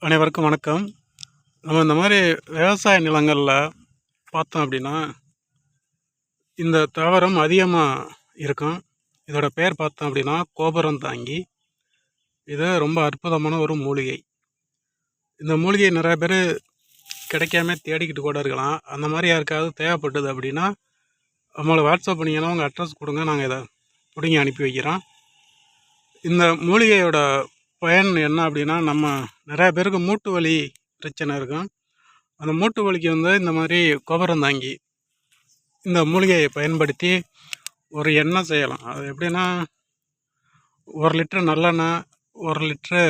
அனைவருக்கும் வணக்கம். நம்ம இந்த மாதிரி விவசாய நிலங்களில் பார்த்தோம் அப்படின்னா இந்த தாவரம் அதிகமாக இருக்கும். இதோட பெயர் பார்த்தோம் அப்படின்னா கோபுரம் தாங்கி. இது ரொம்ப அற்புதமான ஒரு மூலிகை. இந்த மூலிகை நிறைய பேர் கிடைக்காம தேடிக்கிட்டு கூட இருக்கலாம். அந்த மாதிரி யாருக்காவது தேவைப்பட்டது அப்படின்னா நம்மளை வாட்ஸ்அப் பண்ணிங்கன்னா உங்கள் அட்ரஸ் கொடுங்க. நாங்கள் இதை பிடிங்கி அனுப்பி வைக்கிறோம். இந்த மூலிகையோட பயன் என்ன அப்படின்னா நம்ம நிறையா பேருக்கு மூட்டு வலி பிரச்சனை இருக்கும். அந்த மூட்டு வலிக்கு வந்து இந்த மாதிரி கோபுரம் தாங்கி இந்த மூலிகையை பயன்படுத்தி ஒரு எண்ணெய் செய்யலாம். அது எப்படின்னா ஒரு லிட்ரு நல்லெண்ணெய் ஒரு லிட்ரு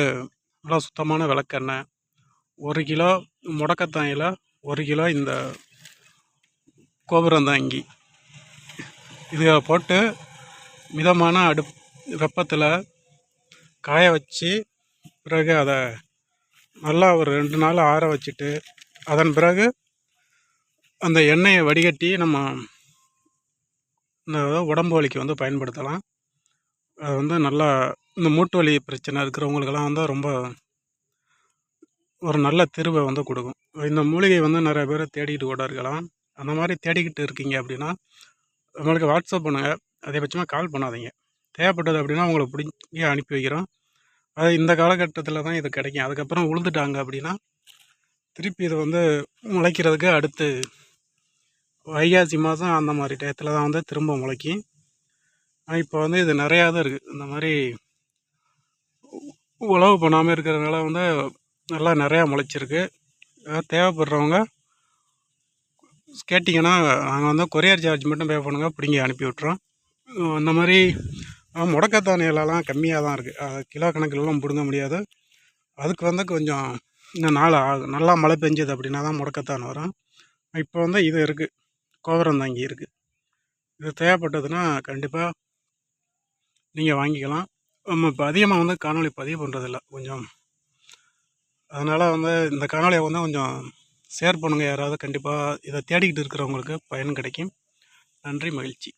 நல்லா சுத்தமான விளக்கெண்ணெய் ஒரு கிலோ முடக்கத்தாயில் ஒரு கிலோ இந்த கோபுரந்தாங்கி இதை போட்டு மிதமான அடுப் வெப்பத்தில் காய வச்சு பிறகு அதை நல்லா ஒரு ரெண்டு நாள் ஆற வச்சுட்டு அதன் பிறகு அந்த எண்ணெயை வடிகட்டி நம்ம இந்த உடம்பு வலிக்கு வந்து பயன்படுத்தலாம். அது வந்து நல்லா இந்த மூட்டு வலி பிரச்சனை இருக்கிறவங்களுக்கெல்லாம் வந்து ரொம்ப ஒரு நல்ல தீர்வை வந்து கொடுக்கும். இந்த மூலிகை வந்து நிறைய பேர் தேடிக்கிட்டு கூட இருக்கலாம் அந்த மாதிரி தேடிக்கிட்டு இருக்கீங்க அப்படின்னா நம்மளுக்கு வாட்ஸ்அப் பண்ணுங்கள் அதேபட்சமாக கால் பண்ணாதீங்க. தேவைப்பட்டது அப்படின்னா உங்களை பிடிங்கி அனுப்பி வைக்கிறோம். அது இந்த காலகட்டத்தில் தான் இது கிடைக்கும். அதுக்கப்புறம் உழுதுட்டாங்க அப்படின்னா திருப்பி இதை வந்து முளைக்கிறதுக்கு அடுத்து வைகாசி மாதம் அந்த மாதிரி டயத்தில் தான் வந்து திரும்ப முளைக்கும் இப்போ வந்து இது நிறையா தான் இருக்குது இந்த மாதிரி உழவு பண்ணாமல் இருக்கிறதுனால வந்து நல்லா நிறையா முளைச்சிருக்கு. தேவைப்படுறவங்க கேட்டிங்கன்னா நாங்கள் வந்து கொரியர் சார்ஜ் மட்டும் பே பண்ணுங்கள் பிடிங்கி அனுப்பி விட்றோம் இந்த மாதிரி முடக்கத்தான் இலலாம் கம்மியாக தான் இருக்குது கிலோ கணக்கிலலாம் பிடுங்க முடியாது. அதுக்கு வந்து கொஞ்சம் இன்னும் நாள் ஆகும் நல்லா மழை பெஞ்சது அப்படின்னா தான் முடக்கத்தான் வரும். இப்போ வந்து இது இருக்குது கோபுரந்தாங்கி இருக்குது இது தேவைப்பட்டதுன்னா கண்டிப்பாக நீங்கள் வாங்கிக்கலாம். நம்ம இப்போ அதிகமாக வந்து காணொலி பதிவு பண்ணுறதில்ல கொஞ்சம். அதனால் வந்து இந்த காணொலியை வந்து கொஞ்சம் ஷேர் பண்ணுங்கள் யாராவது கண்டிப்பாக இதை தேடிக்கிட்டு இருக்கிறவங்களுக்கு பயன் கிடைக்கும். நன்றி மகிழ்ச்சி.